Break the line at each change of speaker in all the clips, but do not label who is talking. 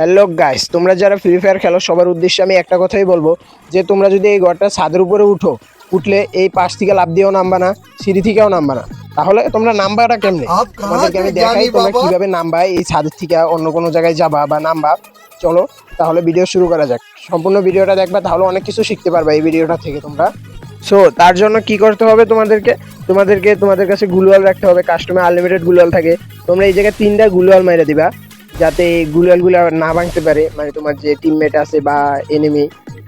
Hello guys তোমরা যারা free fire খেলো সবার উদ্দেশ্যে আমি একটা কথাই বলব যে তোমরা যদি এই ঘরটা ছাদের উপরে উঠো উঠলে এই পাশ থেকে লাভ দিয়েও নামবা না সিঁড়ি থেকেও নামবা না। তাহলে তোমরা নামবাটা কেমনে? তোমাদেরকে আমি দেখাই তোমরা? কীভাবে নামবা এই ছাদের থেকে অন্য কোনো জায়গায় যাবা বা নামবা। চলো তাহলে ভিডিও শুরু করা যাক। সম্পূর্ণ ভিডিওটা দেখবা তাহলে অনেক কিছু শিখতে পারবা এই ভিডিওটা থেকে তোমরা। সো তার জন্য কি করতে হবে তোমাদেরকে? তোমাদেরকে তোমাদের কাছে গুলওয়াল রাখতে হবে। কাস্টমার আনলিমিটেড গুলওয়াল থাকে। তোমরা এই জায়গায় তিনটা গুলওয়াল মাইরা দিবা। যাতে এই গুলওয়ালগুলো না ভাঙতে পারে মানে তোমার যে টিমমেট আছে বা এনিমি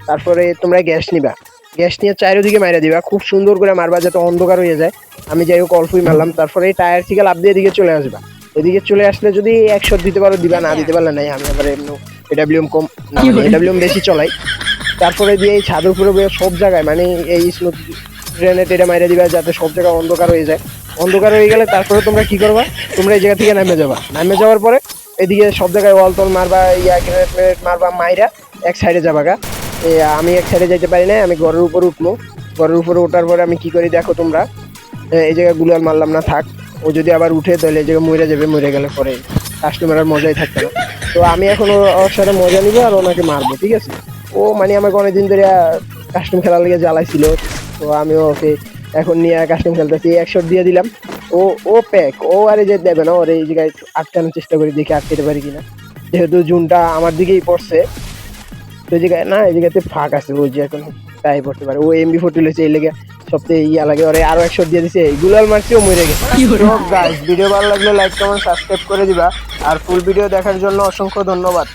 তারপরে তোমরা গ্যাস নিবা। গ্যাস নিয়ে চারিদিকে মাইরা দিবা, খুব সুন্দর করে মারবা যাতে অন্ধকার হয়ে যায়। আমি যাই হোক অল্পই মারলাম, তারপরে টায়ার থেকে লাভ দিয়ে এদিকে চলে আসবা। এদিকে চলে আসলে যদি একশো দিতে পারো, দিবা না, দিতে পারলে নাই, আমি আবার এমনি এডাব্লিউএম কম এডাব্লিউএম বেশি চলাই। তারপরে দিয়ে এই ছাদের উপরে সব জায়গায় মানে এই স্মুথ গ্রেনেড এটা মাইরে দিবা যাতে সব জায়গায় অন্ধকার হয়ে যায়। অন্ধকার হয়ে গেলে তারপরে তোমরা কি করবা? তোমরা এই জায়গা থেকে নামে যাবা। নামে যাওয়ার পরে এদিকে সব জায়গায় ওয়াল তল মারবা, ইয়া গ্রেনেড ফ্রেনেড মারবা, মাইরা এক সাইডে যাবা গা আমি এক সাইডে যাইতে পারি না আমি ঘরের উপর উঠবো। ঘরের উপরে ওঠার পরে আমি কি করি দেখো তোমরা। এই জায়গায় গুলাল মারলাম না, থাক। ও যদি আবার উঠে, তাহলে এই জায়গায় মরে যাবে মরে গেলে পরে। কাস্টমার আর মজাই থাকবে না। তো আমি এখন ওর সাথে মজা নিবো আর ওনাকে মারবো, ঠিক আছে? ও মানে আমাকে অনেকদিন ধরে কাস্টম খেলার লেগে জ্বালাইছিল। তো আমি ওকে এখন নিয়ে কাস্টম খেলতেছি। একশো দিয়ে দিলাম। ও ও প্যাক ও আরে যে দেবে না ওর এই জায়গায় আটকানোর চেষ্টা করি দেখি আটকাতে পারি কিনা। যেহেতু জুনটা আমার দিকেই পড়ছে তো এই জায়গায় না এই জায়গাতে ফাঁক আছে ও যে এখন তাই পড়তে পারে। ও এমবি ফোর্টি লেছে এই লেগে সবচেয়ে ইয়া লাগে ওরে আরও একশো দিয়ে দিছে গুলাল মারছি ও মরে গেছে। গাইস ভিডিও ভালো লাগলে লাইক কমেন্ট সাবস্ক্রাইব করে দিবা। আর ফুল ভিডিও দেখার জন্য অসংখ্য ধন্যবাদ।